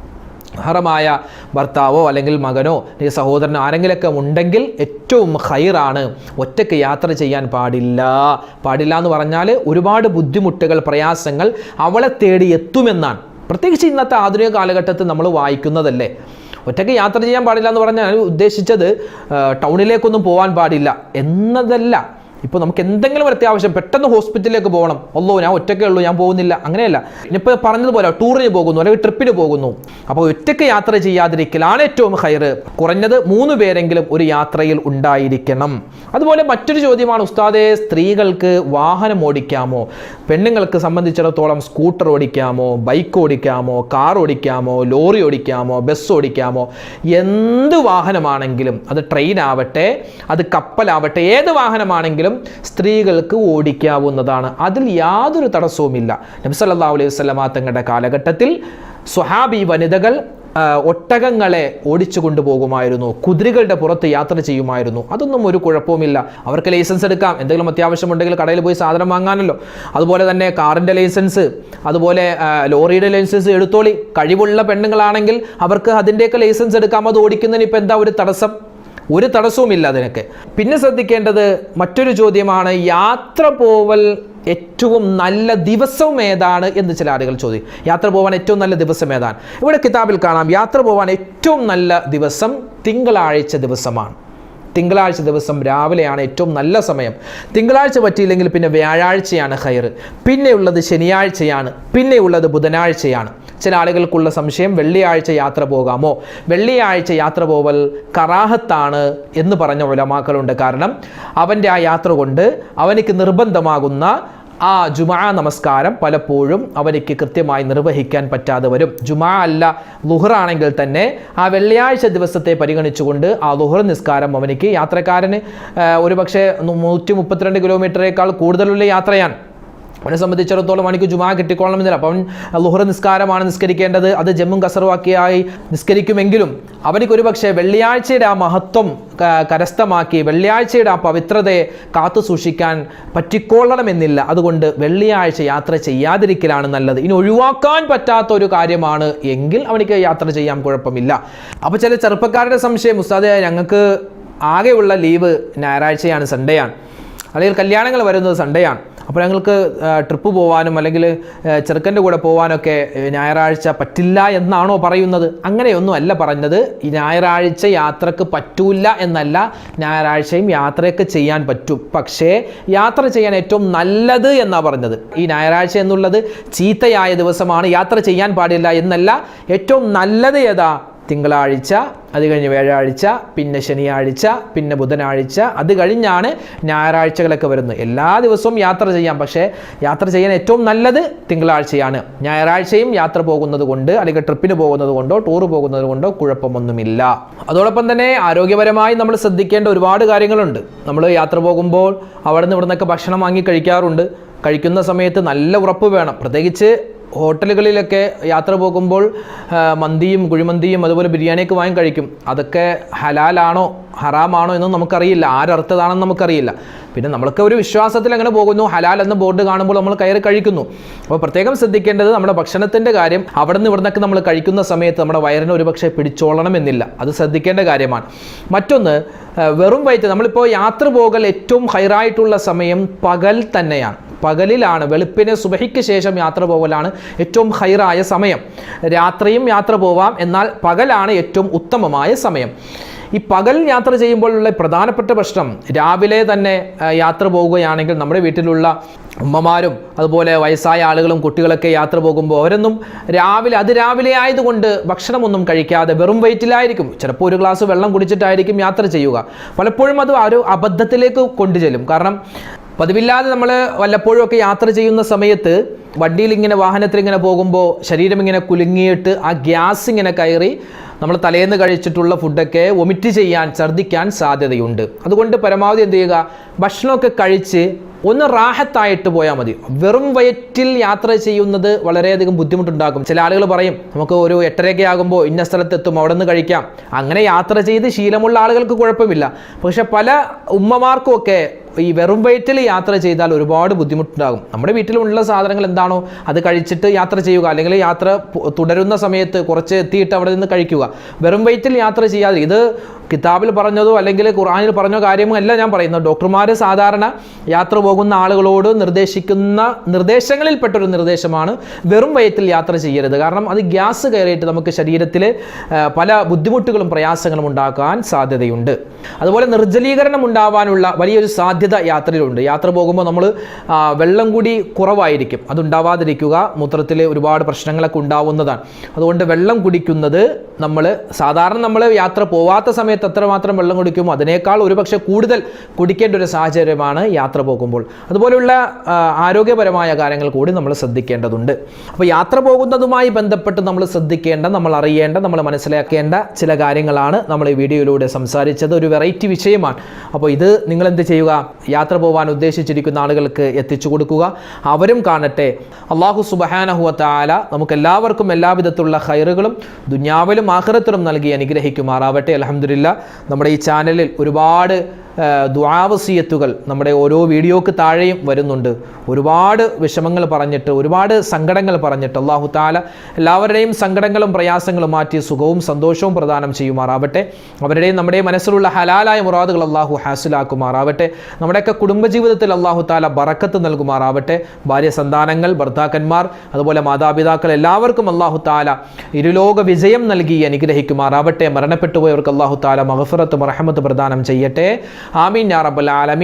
ഹറമായ ഭർത്താവോ അല്ലെങ്കിൽ മകനോ അല്ലെങ്കിൽ സഹോദരനോ ആരെങ്കിലൊക്കെ ഉണ്ടെങ്കിൽ ഏറ്റവും ഹൈറാണ് ഒറ്റയ്ക്ക് യാത്ര ചെയ്യാൻ പാടില്ല. പാടില്ല എന്ന് പറഞ്ഞാൽ ഒരുപാട് ബുദ്ധിമുട്ടുകൾ പ്രയാസങ്ങൾ അവളെ തേടി എത്തുമെന്നാണ്. പ്രത്യേകിച്ച് ഇന്നത്തെ ആധുനിക കാലഘട്ടത്തിൽ നമ്മൾ വായിക്കുന്നതല്ലേ? ഒറ്റയ്ക്ക് യാത്ര ചെയ്യാൻ പാടില്ല എന്ന് പറഞ്ഞാൽ ഉദ്ദേശിച്ചത് ടൗണിലേക്കൊന്നും പോകാൻ പാടില്ല എന്നതല്ല. ഇപ്പോൾ നമുക്ക് എന്തെങ്കിലും ഒരു അത്യാവശ്യം പെട്ടെന്ന് ഹോസ്പിറ്റലിലേക്ക് പോകണം. അല്ലോ ഞാൻ ഒറ്റയ്ക്കേ ഉള്ളൂ ഞാൻ പോകുന്നില്ല. അങ്ങനെയല്ല. ഇനിയിപ്പോൾ പറഞ്ഞതുപോലെ ടൂറിന് പോകുന്നു അല്ലെങ്കിൽ ട്രിപ്പിന് പോകുന്നു. അപ്പോൾ ഒറ്റയ്ക്ക് യാത്ര ചെയ്യാതിരിക്കലാണ് ഏറ്റവും ഹയർ കുറഞ്ഞത് മൂന്ന് പേരെങ്കിലും ഒരു യാത്രയിൽ ഉണ്ടായിരിക്കണം. അതുപോലെ മറ്റൊരു ചോദ്യമാണ് ഉസ്താദെ സ്ത്രീകൾക്ക് വാഹനം ഓടിക്കാമോ? പെണ്ണുങ്ങൾക്ക് സംബന്ധിച്ചിടത്തോളം സ്കൂട്ടർ ഓടിക്കാമോ? ബൈക്ക് ഓടിക്കാമോ? കാർ ഓടിക്കാമോ? ലോറി ഓടിക്കാമോ? ബസ് ഓടിക്കാമോ? എന്ത് വാഹനമാണെങ്കിലും അത് ട്രെയിൻ ആവട്ടെ അത് കപ്പലാവട്ടെ ഏത് വാഹനമാണെങ്കിലും സ്ത്രീകൾക്ക് ഓടിക്കാവുന്നതാണ്. അതിൽ യാതൊരു തടസ്സവുമില്ല. നബി സല്ലല്ലാഹു അലൈഹി വസല്ലമ തങ്ങളുടെ കാലഘട്ടത്തിൽ സ്വഹാബി വനിതകൾ ഒട്ടകങ്ങളെ ഓടിച്ചു കൊണ്ടുപോകുമായിരുന്നു. കുതിരകളുടെ പുറത്ത് യാത്ര ചെയ്യുമായിരുന്നു. അതൊന്നും ഒരു കുഴപ്പവുമില്ല. അവർക്ക് ലൈസൻസ് എടുക്കാം. എന്തെങ്കിലും അത്യാവശ്യമുണ്ടെങ്കിൽ കടയിൽ പോയി സാധനം വാങ്ങാനല്ലോ. അതുപോലെ തന്നെ കാറിന്റെ ലൈസൻസ് അതുപോലെ ലോറിയുടെ ലൈസൻസ് എടുത്തോളി. കഴിവുള്ള പെണ്ണുങ്ങളാണെങ്കിൽ അവർക്ക് അതിന്റെയൊക്കെ ലൈസൻസ് എടുക്കാം. അത് ഓടിക്കുന്നതിന് ഇപ്പം എന്താ ഒരു തടസ്സം? ഒരു തടസ്സവുമില്ല അതിനൊക്കെ. പിന്നെ ശ്രദ്ധിക്കേണ്ടത് മറ്റൊരു ചോദ്യമാണ് യാത്ര പോവൽ ഏറ്റവും നല്ല ദിവസവും ഏതാണ് എന്ന് ചില ആളുകൾ ചോദിക്കും യാത്ര പോകാൻ ഏറ്റവും നല്ല ദിവസം ഏതാണ്? ഇവിടെ കിതാബിൽ കാണാം യാത്ര പോകാൻ ഏറ്റവും നല്ല ദിവസം തിങ്കളാഴ്ച ദിവസമാണ്. തിങ്കളാഴ്ച ദിവസം രാവിലെയാണ് ഏറ്റവും നല്ല സമയം. തിങ്കളാഴ്ച പറ്റിയില്ലെങ്കിൽ പിന്നെ വ്യാഴാഴ്ചയാണ് ഹയർ പിന്നെയുള്ളത് ശനിയാഴ്ചയാണ്. പിന്നെയുള്ളത് ബുധനാഴ്ചയാണ്. ചില ആളുകൾക്കുള്ള സംശയം വെള്ളിയാഴ്ച യാത്ര പോകാമോ? വെള്ളിയാഴ്ച യാത്ര പോവൽ കറാഹത്താണ് എന്ന് പറഞ്ഞ ഉലമാക്കളുണ്ട്. കാരണം അവന്റെ ആ യാത്ര കൊണ്ട് അവനിക്ക് നിർബന്ധമാകുന്ന ആ ജുമാ നമസ്കാരം പലപ്പോഴും അവർക്ക് കൃത്യമായി നിർവഹിക്കാൻ പറ്റാതെ വരും. ജുമാ അല്ല ലുഹറാണെങ്കിൽ തന്നെ ആ വെള്ളിയാഴ്ച ദിവസത്തെ പരിഗണിച്ചുകൊണ്ട് ആ ലുഹർ നിസ്കാരം അവനിക്ക് യാത്രക്കാരന് ഒരുപക്ഷെ നൂറ്റി മുപ്പത്തിരണ്ട് കിലോമീറ്ററേക്കാൾ കൂടുതലുള്ള യാത്രയാണ്. അവനെ സംബന്ധിച്ചിടത്തോളം അവനിക്ക് ജുമാ കിട്ടിക്കൊള്ളണമെന്നില്ല. അപ്പം ലുഹർ നിസ്കാരമാണ് നിസ്കരിക്കേണ്ടത്. അത് ജമ്മും കസറുവാക്കിയായി നിസ്കരിക്കുമെങ്കിലും അവനിക്ക് ഒരുപക്ഷെ വെള്ളിയാഴ്ചയുടെ ആ മഹത്വം കരസ്ഥമാക്കി വെള്ളിയാഴ്ചയുടെ ആ പവിത്രതയെ കാത്തു സൂക്ഷിക്കാൻ പറ്റിക്കൊള്ളണമെന്നില്ല. അതുകൊണ്ട് വെള്ളിയാഴ്ച യാത്ര ചെയ്യാതിരിക്കലാണ് നല്ലത്. ഇനി ഒഴിവാക്കാൻ പറ്റാത്ത ഒരു കാര്യമാണ് എങ്കിൽ അവനിക്ക് യാത്ര ചെയ്യാൻ കുഴപ്പമില്ല. അപ്പോൾ ചില ചെറുപ്പക്കാരുടെ സംശയം ഉസ്താദെ ഞങ്ങൾക്ക് ആകെയുള്ള ലീവ് ഞായറാഴ്ചയാണ് സൺഡേ ആണ് അല്ലെങ്കിൽ കല്യാണങ്ങൾ വരുന്നത് സൺഡേ ആണ് അപ്പോൾ ഞങ്ങൾക്ക് ട്രിപ്പ് പോകാനും അല്ലെങ്കിൽ ചെറുക്കന്റെ കൂടെ പോകാനൊക്കെ ഞായറാഴ്ച പറ്റില്ല എന്നാണോ പറയുന്നത്? അങ്ങനെയൊന്നും അല്ല പറഞ്ഞത്. ഈ ഞായറാഴ്ച യാത്രയ്ക്ക് പറ്റൂല എന്നല്ല ഞായറാഴ്ചയും യാത്രയൊക്കെ ചെയ്യാൻ പറ്റും. പക്ഷേ യാത്ര ചെയ്യാൻ ഏറ്റവും നല്ലത് എന്നാണ് പറഞ്ഞത്. ഈ ഞായറാഴ്ച എന്നുള്ളത് ചീത്തയായ ദിവസമാണ്. യാത്ര ചെയ്യാൻ പാടില്ല എന്നല്ല. ഏറ്റവും നല്ലത് ഏതാ? തിങ്കളാഴ്ച അത് കഴിഞ്ഞ് വ്യാഴാഴ്ച പിന്നെ ശനിയാഴ്ച പിന്നെ ബുധനാഴ്ച അത് കഴിഞ്ഞാണ് ഞായറാഴ്ചകളൊക്കെ വരുന്നത്. എല്ലാ ദിവസവും യാത്ര ചെയ്യാം. പക്ഷേ യാത്ര ചെയ്യാൻ ഏറ്റവും നല്ലത് തിങ്കളാഴ്ചയാണ്. ഞായറാഴ്ചയും യാത്ര പോകുന്നത് കൊണ്ട് അല്ലെങ്കിൽ ട്രിപ്പിന് പോകുന്നത് കൊണ്ടോ ടൂർ പോകുന്നത് കൊണ്ടോ കുഴപ്പമൊന്നുമില്ല. അതോടൊപ്പം തന്നെ ആരോഗ്യപരമായി നമ്മൾ ശ്രദ്ധിക്കേണ്ട ഒരുപാട് കാര്യങ്ങളുണ്ട്. നമ്മൾ യാത്ര പോകുമ്പോൾ അവിടെ നിന്ന് ഇവിടെ നിന്നൊക്കെ ഭക്ഷണം വാങ്ങി കഴിക്കാറുണ്ട്. കഴിക്കുന്ന സമയത്ത് നല്ല ഉറപ്പ് വേണം. പ്രത്യേകിച്ച് ഹോട്ടലുകളിലൊക്കെ യാത്ര പോകുമ്പോൾ മന്തിയും കുഴിമന്തിയും അതുപോലെ ബിരിയാണിയൊക്കെ വാങ്ങി കഴിക്കും. അതൊക്കെ ഹലാലാണോ ഹറാമാണോ എന്നും നമുക്കറിയില്ല. ആരർത്ഥതാണെന്ന് നമുക്കറിയില്ല. പിന്നെ നമ്മൾക്ക് ഒരു വിശ്വാസത്തിൽ അങ്ങനെ പോകുന്നു. ഹലാൽ എന്ന ബോർഡ് കാണുമ്പോൾ നമ്മൾ കയറി കഴിക്കുന്നു. അപ്പോൾ പ്രത്യേകം ശ്രദ്ധിക്കേണ്ടത് നമ്മുടെ ഭക്ഷണത്തിന്റെ കാര്യം. അവിടെ നിന്ന് ഇവിടുന്നൊക്കെ നമ്മൾ കഴിക്കുന്ന സമയത്ത് നമ്മുടെ വയറിന് ഒരുപക്ഷെ പിടിച്ചോളണമെന്നില്ല. അത് ശ്രദ്ധിക്കേണ്ട കാര്യമാണ്. മറ്റൊന്ന് വെറും വയറ്റ്. നമ്മളിപ്പോൾ യാത്ര പോകൽ ഏറ്റവും ഹൈറായിട്ടുള്ള സമയം പകൽ തന്നെയാണ്. പകലിലാണ് വെളുപ്പിന് സുബഹിക്ക് ശേഷം യാത്ര പോകലാണ് ഏറ്റവും ഹൈറായ സമയം. രാത്രിയും യാത്ര പോവാം എന്നാൽ പകലാണ് ഏറ്റവും ഉത്തമമായ സമയം. ഈ പകൽ യാത്ര ചെയ്യുമ്പോഴുള്ള പ്രധാനപ്പെട്ട പ്രശ്നം രാവിലെ തന്നെ യാത്ര പോവുകയാണെങ്കിൽ നമ്മുടെ വീട്ടിലുള്ള ഉമ്മമാരും അതുപോലെ വയസ്സായ ആളുകളും കുട്ടികളൊക്കെ യാത്ര പോകുമ്പോൾ അവരൊന്നും രാവിലെ അത് രാവിലെ ആയതുകൊണ്ട് ഭക്ഷണമൊന്നും കഴിക്കാതെ വെറും വെയിറ്റിലായിരിക്കും. ചിലപ്പോൾ ഒരു ഗ്ലാസ് വെള്ളം കുടിച്ചിട്ടായിരിക്കും യാത്ര ചെയ്യുക. പലപ്പോഴും അത് ഒരു അബദ്ധത്തിലേക്ക് കൊണ്ടുചെല്ലും. കാരണം പതിവില്ലാതെ നമ്മൾ വല്ലപ്പോഴും ഒക്കെ യാത്ര ചെയ്യുന്ന സമയത്ത് വണ്ടിയിൽ ഇങ്ങനെ വാഹനത്തിൽ ഇങ്ങനെ പോകുമ്പോൾ ശരീരം ഇങ്ങനെ കുലുങ്ങിയിട്ട് ആ ഗ്യാസ് ഇങ്ങനെ കയറി നമ്മൾ തലേന്ന് കഴിച്ചിട്ടുള്ള ഫുഡൊക്കെ വൊമിറ്റ് ചെയ്യാൻ ഛർദ്ദിക്കാൻ സാധ്യതയുണ്ട്. അതുകൊണ്ട് പരമാവധി എന്ത് ചെയ്യുക? ഭക്ഷണമൊക്കെ കഴിച്ച് ഒന്ന് റാഹത്തായിട്ട് പോയാൽ മതി. വെറും വയറ്റിൽ യാത്ര ചെയ്യുന്നത് വളരെയധികം ബുദ്ധിമുട്ടുണ്ടാക്കും. ചില ആളുകൾ പറയും നമുക്ക് ഒരു എട്ടരയൊക്കെ ആകുമ്പോൾ ഇന്ന സ്ഥലത്ത് എത്തും അവിടെ നിന്ന് കഴിക്കാം. അങ്ങനെ യാത്ര ചെയ്ത് ശീലമുള്ള ആളുകൾക്ക് കുഴപ്പമില്ല. പക്ഷെ പല ഉമ്മമാർക്കും ഒക്കെ ഈ വെറും വയറ്റിൽ യാത്ര ചെയ്താൽ ഒരുപാട് ബുദ്ധിമുട്ടുണ്ടാകും. നമ്മുടെ വീട്ടിലുള്ള സാധനങ്ങൾ എന്താണോ അത് കഴിച്ചിട്ട് യാത്ര ചെയ്യുക. അല്ലെങ്കിൽ യാത്ര തുടരുന്ന സമയത്ത് കുറച്ച് എത്തിയിട്ട് അവിടെ നിന്ന് കഴിക്കുക. വെറും വയറ്റിൽ യാത്ര ചെയ്യാതെ ഇത് കിതാബിൽ പറഞ്ഞതോ അല്ലെങ്കിൽ ഖുറാനിൽ പറഞ്ഞോ കാര്യമോ അല്ല ഞാൻ പറയുന്നത്. ഡോക്ടർമാർ സാധാരണ യാത്ര പോകുന്ന ആളുകളോട് നിർദ്ദേശിക്കുന്ന നിർദ്ദേശങ്ങളിൽപ്പെട്ടൊരു നിർദ്ദേശമാണ് വെറും വയറ്റിൽ യാത്ര ചെയ്യരുത്. കാരണം അത് ഗ്യാസ് കയറിയിട്ട് നമുക്ക് ശരീരത്തിൽ പല ബുദ്ധിമുട്ടുകളും പ്രയാസങ്ങളും ഉണ്ടാക്കാൻ സാധ്യതയുണ്ട്. അതുപോലെ നിർജലീകരണം ഉണ്ടാവാനുള്ള വലിയൊരു സാധ്യത സാധ്യത യാത്രയിലുണ്ട്. യാത്ര പോകുമ്പോൾ നമ്മൾ വെള്ളം കൂടി കുറവായിരിക്കും. അതുണ്ടാവാതിരിക്കുക മൂത്രത്തിൽ ഒരുപാട് പ്രശ്നങ്ങളൊക്കെ ഉണ്ടാവുന്നതാണ്. അതുകൊണ്ട് വെള്ളം കുടിക്കുന്നത് നമ്മൾ സാധാരണ നമ്മൾ യാത്ര പോവാത്ത സമയത്ത് എത്രമാത്രം വെള്ളം കുടിക്കുമോ അതിനേക്കാൾ ഒരുപക്ഷെ കൂടുതൽ കുടിക്കേണ്ട ഒരു സാഹചര്യമാണ് യാത്ര പോകുമ്പോൾ. അതുപോലെയുള്ള ആരോഗ്യപരമായ കാര്യങ്ങൾ കൂടി നമ്മൾ ശ്രദ്ധിക്കേണ്ടതുണ്ട്. അപ്പോൾ യാത്ര പോകുന്നതുമായി ബന്ധപ്പെട്ട് നമ്മൾ ശ്രദ്ധിക്കേണ്ട നമ്മൾ അറിയേണ്ട നമ്മൾ മനസ്സിലാക്കേണ്ട ചില കാര്യങ്ങളാണ് നമ്മൾ ഈ വീഡിയോയിലൂടെ സംസാരിച്ചത്. ഒരു വെറൈറ്റി വിഷയമാണ്. അപ്പോൾ ഇത് നിങ്ങൾ എന്ത് ചെയ്യുക? യാത്ര പോകാൻ ഉദ്ദേശിച്ചിരിക്കുന്ന ആളുകൾക്ക് എത്തിച്ചു കൊടുക്കുക. അവരും കാണട്ടെ. അള്ളാഹു സുബഹാനഹുവ നമുക്ക് എല്ലാവർക്കും എല്ലാവിധത്തിലുള്ള ഹൈറുകളും ദുന്യാവിലും ആഹ്റത്തിലും നൽകി അനുഗ്രഹിക്കുമാറാവട്ടെ. അലഹമില്ല നമ്മുടെ ഈ ചാനലിൽ ഒരുപാട് ദ്വാവസീയത്തുകൾ നമ്മുടെ ഓരോ വീഡിയോക്ക് താഴെയും വരുന്നുണ്ട്. ഒരുപാട് വിഷമങ്ങൾ പറഞ്ഞിട്ട് ഒരുപാട് സങ്കടങ്ങൾ പറഞ്ഞിട്ട് അള്ളാഹു താല എല്ലാവരുടെയും സങ്കടങ്ങളും പ്രയാസങ്ങളും മാറ്റി സുഖവും സന്തോഷവും പ്രദാനം ചെയ്യുമാറാവട്ടെ. അവരുടെയും നമ്മുടെ മനസ്സിലുള്ള ഹലാലായ മുറാദുകൾ അള്ളാഹു ഹാസിലാക്കുമാറാവട്ടെ. നമ്മുടെയൊക്കെ കുടുംബജീവിതത്തിൽ അള്ളാഹു താല ബറക്കത്ത് നൽകുമാറാവട്ടെ. ഭാര്യ സന്താനങ്ങൾ ഭർത്താക്കന്മാർ അതുപോലെ മാതാപിതാക്കൾ എല്ലാവർക്കും അള്ളാഹു താല ഇരുലോക വിജയം നൽകി അനുഗ്രഹിക്കുമാറാവട്ടെ. മരണപ്പെട്ടുപോയവർക്ക് അള്ളാഹു താല മഹഫറത്ത് മറഹമത്ത് പ്രദാനം ചെയ്യട്ടെ. ആമീൻ യാ റബ്ബൽ ആലമീൻ.